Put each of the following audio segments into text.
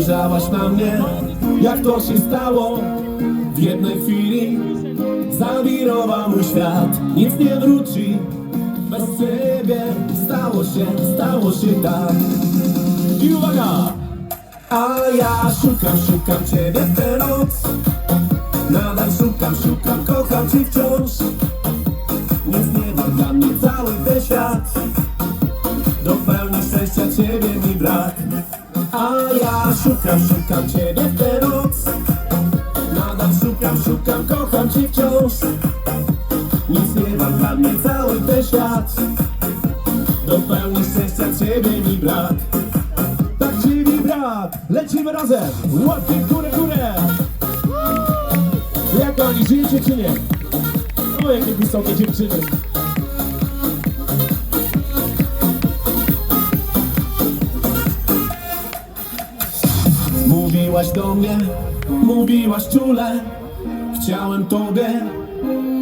Spojrzałaś na mnie, jak to się stało? W jednej chwili zawirował mój świat. Nic nie wróci. Bez ciebie Stało się, stało się tak. I uwaga! A ja szukam, szukam ciebie w tę noc. Nadal szukam, szukam, kocham cię wciąż. Nic nie ma dla mnie cały ten świat. Do pełni szczęścia ciebie ja szukam, szukam ciebie w noc Nadal szukam, szukam, kocham cię wciąż. Nic nie ma dla mnie cały ten świat. Do pełni szczęścia ciebie mi brak. Tak ci mi brak, lecimy razem. Łapki w górę, górę. Jak oni, żyjecie czy nie? O, jakie wysokie dziewczyny Mówiłaś do mnie, mówiłaś czule. Chciałem tobie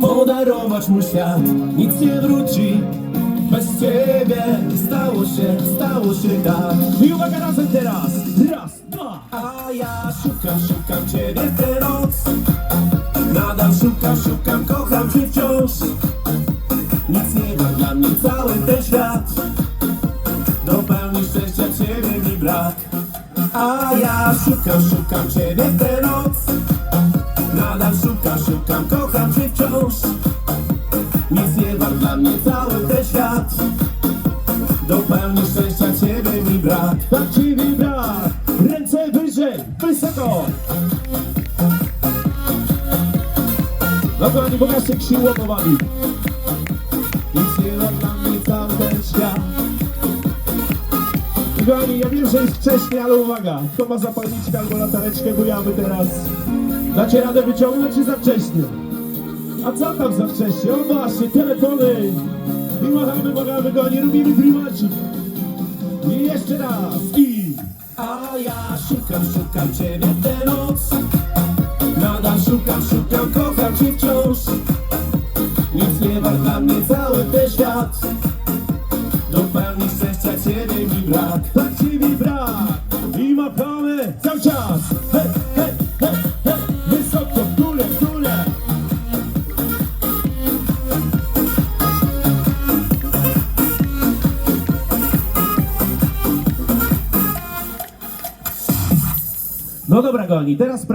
podarować mój świat. Nic nie wróci bez ciebie. Stało się, stało się tak. I uwaga razem teraz. Raz, dwa. A ja szukam, szukam ciebie w tę noc Nadal szukam, szukam, kocham cię wciąż. Nic nie ma dla mnie cały ten świat. Do pełni szczęścia ciebie mi brak A ja szukam, szukam ciebie w tę noc. Nadal szukam, szukam, kocham cię wciąż. Nic nie ma dla mnie cały ten świat. Do pełni szczęścia ciebie mi brak. Tak ci mi brak. Ręce wyżej, wysoko. No kochani, pokażcie jak się łopowali Nic nie ma dla że jest wcześnie, ale uwaga Kto ma zapalniczkę albo latareczkę, bujamy teraz Dacie radę wyciągnąć czy za wcześnie? A co tam za wcześnie? O właśnie, telefony! I machamy, machamy go, nie robimy klimacik. I jeszcze raz, i... A ja szukam, szukam ciebie tę noc Nadal szukam, szukam, kocham cię wciąż Nic nie wart dla mnie cały ten świat Do pełni szczęścia ciebie mi brak Ci mi brak I machamy cały czas. Hej, hej, hej, hej Wysoko, w górę, w górę. No dobra, Goni, teraz